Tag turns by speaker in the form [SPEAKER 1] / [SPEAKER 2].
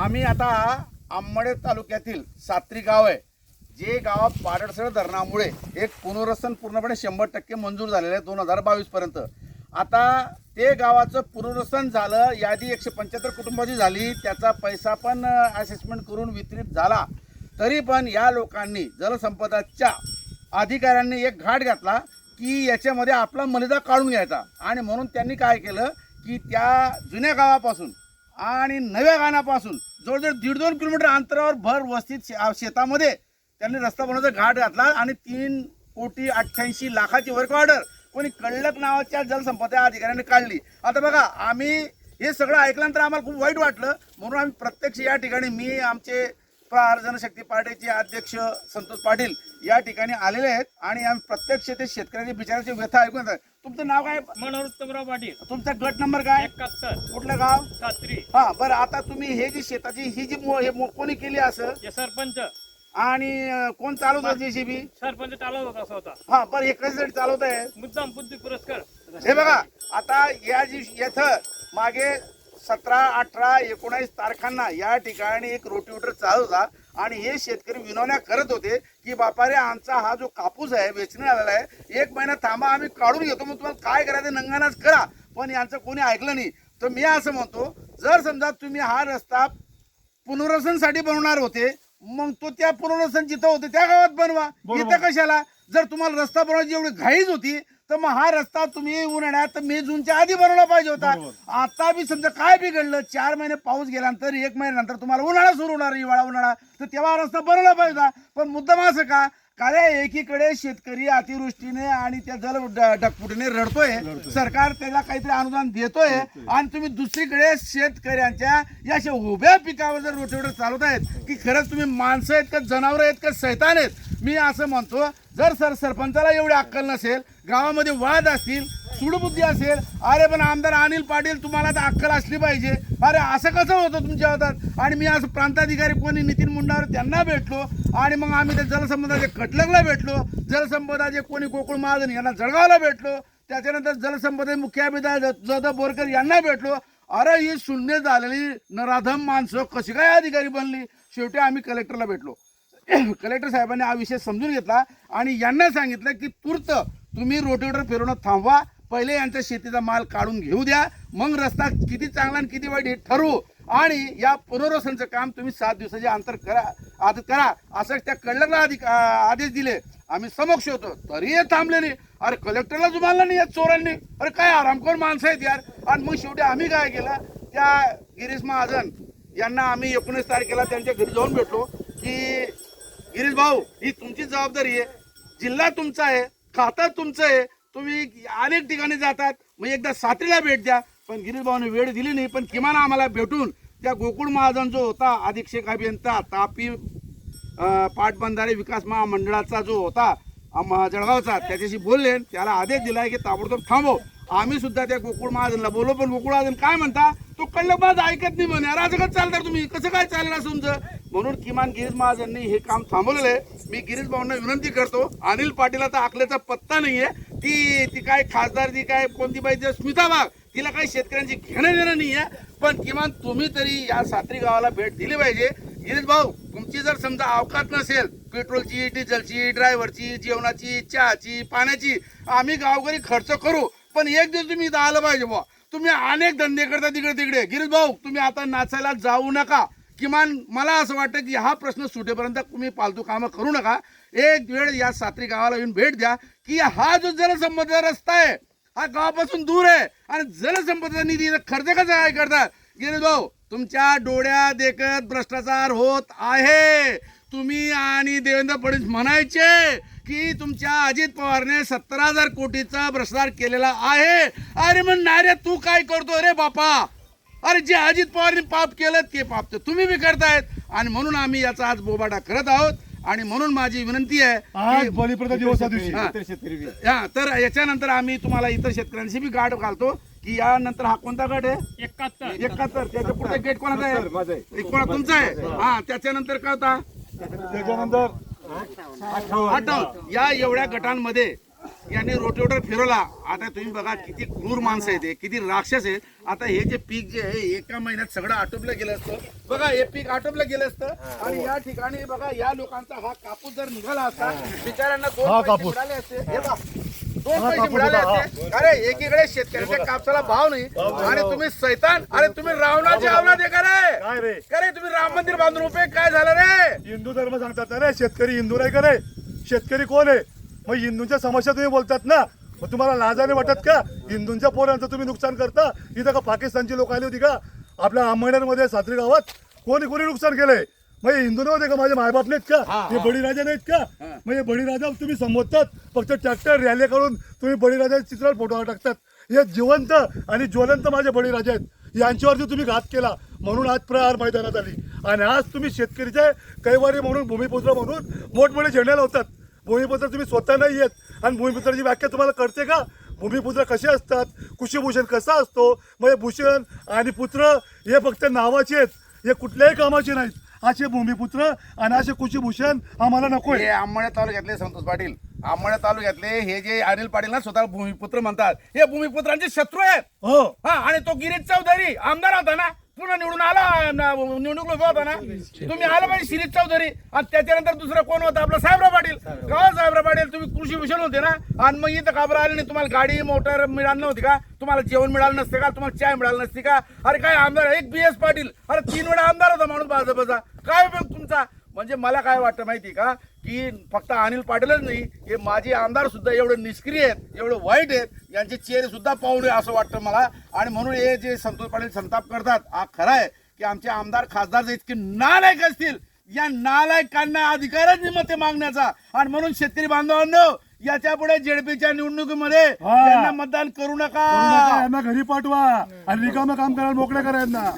[SPEAKER 1] आम्ही आता आंबडे तालुक्यातील सात्री गाव आहे. जे गाव पाडळसर धरणामुळे एक पुनर्वसन पूर्णपणे शंभर टक्के मंजूर झालेलं आहे दोन हजार बावीसपर्यंत आता ते गावाचं पुनर्वसन झालं यादी एकशे पंच्याहत्तर कुटुंबाची झाली त्याचा पैसा पण असेसमेंट करून वितरित झाला. तरी पण या लोकांनी जलसंपदाच्या अधिकाऱ्यांनी एक घाट घातला की याच्यामध्ये आपला मलिदा काढून घ्यायचा. आणि म्हणून त्यांनी काय केलं की त्या जुन्या गावापासून आणि नव्या गाण्यापासून जवळजवळ दीड दोन किलोमीटर अंतरावर भर वस्तीत शे- शेतामध्ये त्यांनी रस्ता बनवण्याचा घाट घातला आणि तीन कोटी अठ्ठ्याऐंशी लाखाची वर्क ऑर्डर कोणी कळलक नावाच्या जलसंपदा अधिकाऱ्यांनी काढली. आता बघा आम्ही हे सगळं ऐकल्यानंतर आम्हाला खूप वाईट वाटलं. म्हणून आम्ही प्रत्यक्ष या ठिकाणी मी आमचे प्रहार जनशक्ती पार्टीचे अध्यक्ष संतोष पाटील या ठिकाणी आलेले आहेत आणि आम्ही प्रत्यक्ष ते शेतकऱ्याचे बिचाराचे व्यथा ऐकून येतात. तुमचं नाव काय?
[SPEAKER 2] मनोहर उत्तमराव पाटील.
[SPEAKER 1] तुमचा गट नंबर काय?
[SPEAKER 2] एकाहत्तर.
[SPEAKER 1] कुठलं गाव?
[SPEAKER 2] सात्री
[SPEAKER 1] हा बरं आता तुम्ही हे जी शेताची ही जी मो- हे मो- कोणी केली असं?
[SPEAKER 2] हे सरपंच.
[SPEAKER 1] आणि अं, कोण चालवत जेसीबी
[SPEAKER 2] सरपंच चालवत होता स्वतः
[SPEAKER 1] हा बरं हे कशासाठी चालवत आहे?
[SPEAKER 2] मुद्दाम बुद्धी पुरस्कार.
[SPEAKER 1] हे बघा आता या जी येथं मागे सतरा अठरा एकोणावीस तारखांना या ठिकाणी एक रोटिवेटर चालू होता. आणि हे शेतकरी विनवण्या करत होते की बापा रे आमचा हा जो कापूस आहे वेचण्यात आलेला आहे एक महिना थांबा आम्ही काढून घेतो मग तुम्हाला काय करायचं नंगानाच करा. पण यांचं कोणी ऐकलं नाही. तर मी असं म्हणतो जर समजा तुम्ही हा रस्ता पुनर्वसनसाठी बनवणार होते मग तो त्या पुनर्वसन जिथं होते त्या गावात बनवा. इथं कशाला? जर तुम्हाला रस्ता बनवायची एवढी घाईच होती तर मग हा रस्ता तुम्ही उन्हाळ्यात मे जूनच्या आधी बनवला पाहिजे होता. आता बी समजा काय बिघडलं चार महिने पाऊस गेल्यानंतर एक महिन्यानंतर तुम्हाला उन्हाळा सुरू होणार हिवाळा उन्हाळा. तर तेव्हा रस्ता बनवला पाहिजे होता. पण मुद्दाम असं का कारण एकीकडे शेतकरी अतिवृष्टीने आणि त्या जल ड- ढगफुटीने रडतोय. सरकार त्याला काहीतरी अनुदान देतोय आणि तुम्ही दुसरीकडे शेतकऱ्यांच्या या अशा उभ्या पिकावर जर रोटेवटर चालवत आहेत की खरंच तुम्ही माणसं आहेत का जनावर आहेत का सैतान आहेत? मी असं म्हणतो जर सर सरपंचाला एवढी अक्कल नसेल गावामध्ये वाद असतील सुडबुद्धी असेल अरे पण आमदार अनिल पाटील तुम्हाला तर अक्कल असली पाहिजे. अरे असं कसं होतं तुमच्या हातात? आणि मी असं प्रांताधिकारी कोणी नितीन मुंडावर त्यांना भेटलो. आणि मग आम्ही त्या जलसंपदाचे कटलगला भेटलो. जलसंपदाचे कोणी गोकुळ महाजन यांना जळगावला भेटलो. त्याच्यानंतर जलसंपदा मुख्याभिदा जाधव बोरकर यांना भेटलो. अरे ही शून्य झालेली नराधम माणसं कशी काय अधिकारी बनली? शेवटी आम्ही कलेक्टरला भेटलो. कलेक्टर साहेबांनी हा विषय समजून घेतला आणि यांना सांगितलं की तूर्त तुम्ही रोटेटर फिरवणं थांबवा. पहिले यांच्या शेतीचा माल काढून घेऊ द्या. मग रस्ता किती चांगला आणि किती वाईट हे ठरवू. आणि या पुनर्वसनचं काम तुम्ही सात दिवसाचे अंतर करा आता करा. असं त्या कळकला अधिक आदेश दिले. आम्ही समक्ष होतो. तरी हे थांबले नाही. अरे कलेक्टरला जुमानलं नाही या चोरांनी. अरे काय आरामखोर माणसं आहेत यार. आणि मग शेवटी आम्ही काय केलं? त्या गिरीश महाजन यांना आम्ही एकोणीस तारखेला त्यांच्या घरी जाऊन भेटलो की गिरीश भाऊ ही तुमची जबाबदारी आहे. जिल्हा तुमचा आहे खातं तुमचं आहे. तुम्ही अनेक ठिकाणी जातात. मग एकदा सात्रीला भेट द्या. पण गिरीश भाऊने वेळ दिली नाही पण किमान आम्हाला भेटून त्या गोकुळ महाजन जो होता अधीक्षक अभियंता तापी पाटबंधारे विकास महामंडळाचा जो होता जळगावचा त्याच्याशी बोलले त्याला आदेश दिलाय की ताबडतोब थांबव आम्ही सुद्धा त्या गोकुळ महाजनला बोललो पण गोकुळ महाजन काय म्हणता? तो कळलं माझं ऐकत नाही म्हणे. राजगत असं कसं चालणार तुम्ही. कसं काय चालणार तुमचं? म्हणून किमान गिरीश महाजननी हे काम थांबवलेलं आहे. मी गिरीश भाऊंना विनंती करतो अनिल पाटील तर आखल्याचा पत्ता नाही आहे ती ती काय खासदार ती काय कोणती पाहिजे स्मिता बाग तिला काही शेतकऱ्यांची घेणं देणं नाही आहे पण किमान तुम्ही तरी या सात्री गावाला भेट दिली पाहिजे. गिरीश भाऊ तुमची जर समजा अवकात नसेल पेट्रोलची डिझेलची ड्रायव्हरची जेवणाची चहाची पाण्याची आम्ही गावकरी खर्च करू. पण एक दिवस तुम्ही इथं आलं पाहिजे बुवा. तुम्ही अनेक धंदे करता तिकडे तिकडे गिरीश भाऊ तुम्ही आता नाचायला जाऊ नका. किमान मला असं वाटतं की हा प्रश्न सुटेपर्यंत तुम्ही पालतू कामं करू नका. एक वेळ या सात्री गावाला येऊन भेट द्या की हा जो जलसंपदा रस्ता आहे हा गावापासून दूर आहे आणि जलसंपदा निधी खर्च कसा काय करतात? गेले भाऊ तुमच्या डोळ्या देखत भ्रष्टाचार होत आहे. तुम्ही आणि देवेंद्र फडणवीस म्हणायचे की तुमच्या अजित पवारने सतरा हजार कोटीचा भ्रष्टाचार केलेला आहे. अरे मग नारे तू काय करतो रे बापा? अरे जे अजित पवारने पाप केलं ते पाप तर तुम्ही बी करतायत. आणि म्हणून आम्ही याचा आज बोबाटा करत आहोत. आणि म्हणून माझी विनंती आहे
[SPEAKER 3] आज
[SPEAKER 1] की-
[SPEAKER 3] बलिप्रदा दिवसा दिवशी.
[SPEAKER 1] हा. हा तर याच्यानंतर आम्ही तुम्हाला इतर शेतकऱ्यांशी बी गाठ घालतो की यानंतर हा कोणता गट आहे?
[SPEAKER 2] एकाहत्तर.
[SPEAKER 1] एकाहत्तर. त्याच्या पुढे गेट कोणाचा आहे?
[SPEAKER 3] माझं आहे.
[SPEAKER 1] एक कोणा तुमचा आहे? हा त्याच्यानंतर काय होता?
[SPEAKER 3] त्याच्यानंतर
[SPEAKER 1] या एवढ्या गटांमध्ये यांनी रोटेटर फिरवला. आता तुम्ही बघा किती क्रूर माणसं आहेत हे, किती राक्षस आहेत. आता हे जे पीक जे आहे एका महिन्यात सगळं आटोपलं गेलं असतं. बघा हे पीक आटोपलं गेलं असतं. आणि या ठिकाणी बघा या लोकांचा हा कापूस जर निघाला असता बिचाऱ्यांना दोन पैसे. मिळाले असते. हे बघा, दोन पैसे मिळाले असते. अरे एकीकडे शेतकऱ्याच्या कापसाला भाव नाही. आणि तुम्ही सैतान अरे तुम्ही रावणाची अवलाद आहे का रे?
[SPEAKER 3] काय रे?
[SPEAKER 1] का रे तुम्ही राम मंदिर बांधून उपयोग काय झालं रे?
[SPEAKER 3] हिंदू धर्म सांगतात ना रे शेतकरी हिंदू नाही का रे? शेतकरी कोण आहे? मग हिंदूंच्या समस्या तुम्ही बोलतात ना मग तुम्हाला लाजाने वाटत का? हिंदूंच्या पोरांचं तुम्ही नुकसान करता? इथं का पाकिस्तानची लोक आली होती का? आपल्या अंबळनेरमध्ये सात्री गावात? कोणी कोणी नुकसान केलंय? मग हिंदू नव्हते का? माझे मायबाप नाहीत का? हे बळीराजा नाहीत का? हे. बळीराजा तुम्ही संबोधतात फक्त ट्रॅक्टर रॅली करून तुम्ही बळीराजाचे चित्र फोटो टाकतात. हे जिवंत आणि ज्वलंत माझे बळीराजा आहेत. यांच्यावरती तुम्ही घात केला म्हणून आज प्रहार मैदानात आली. आणि आज तुम्ही शेतकरीचे कैवारी म्हणून भूमिपुत्र म्हणून मोठमोठे झेंडे लावतात. भूमिपुत्र तुम्ही स्वतः नाही येत आणि भूमिपुत्राची व्याख्या तुम्हाला कळते का? भूमिपुत्र कसे असतात? कुशीभूषण कसा असतो? म्हणजे भूषण आणि पुत्र हे फक्त नावाचे आहेत. हे कुठल्याही कामाचे नाहीत. असे भूमिपुत्र आणि असे कुशीभूषण आम्हाला नकोय.
[SPEAKER 1] हे आंबळे तालुक्यातले संतोष पाटील. आंबळे तालुक्यातले हे जे अनिल पाटील ना स्वतः भूमिपुत्र म्हणतात. हे भूमिपुत्रांचे शत्रू आहेत.
[SPEAKER 3] हो.
[SPEAKER 1] हा आणि तो गिरीश चौधरी आमदार होता ना. पुन्हा निवडून आला ना, निवडणूक लोक होता ना. तुम्ही आला पाहिजे शिरीष चौधरी. आणि त्याच्यानंतर दुसरा कोण होता? आपला साहेबराव पाटील. का साहेबराव पाटील तुम्ही कृषी भूषण होते ना. आणि मग इथं का आले नाही. तुम्हाला गाडी मोटर मिळाली नव्हती का? तुम्हाला जेवण मिळालं नसते का? तुम्हाला चाय मिळाली नसती का? अरे काय आमदार एक बी एस पाटील. अरे तीन वेळा आमदार होता माणूस भाजपचा. काय उपयोग तुमचा? म्हणजे मला काय वाटतं माहिती का? की फक्त अनिल पाटीलच नाही हे माझे आमदार सुद्धा एवढे निष्क्रिय आहेत एवढे वाईट आहेत यांचे चेहरे सुद्धा पाहू नये असं वाटतं मला. आणि म्हणून हे जे संतोष पाटील संताप करतात हा खरा आहे की आमचे आमदार खासदार इतके नालायक असतील या नालायकांना अधिकारच नाही मते मागण्याचा. आणि म्हणून शेतकरी बांधवांनो याच्यापुढे जेडपीच्या निवडणुकीमध्ये
[SPEAKER 3] हा.
[SPEAKER 1] यांना मतदान करू नका,
[SPEAKER 3] यांना घरी पाठवा. आणि रिकामं काम करायला मोकळे करा यांना.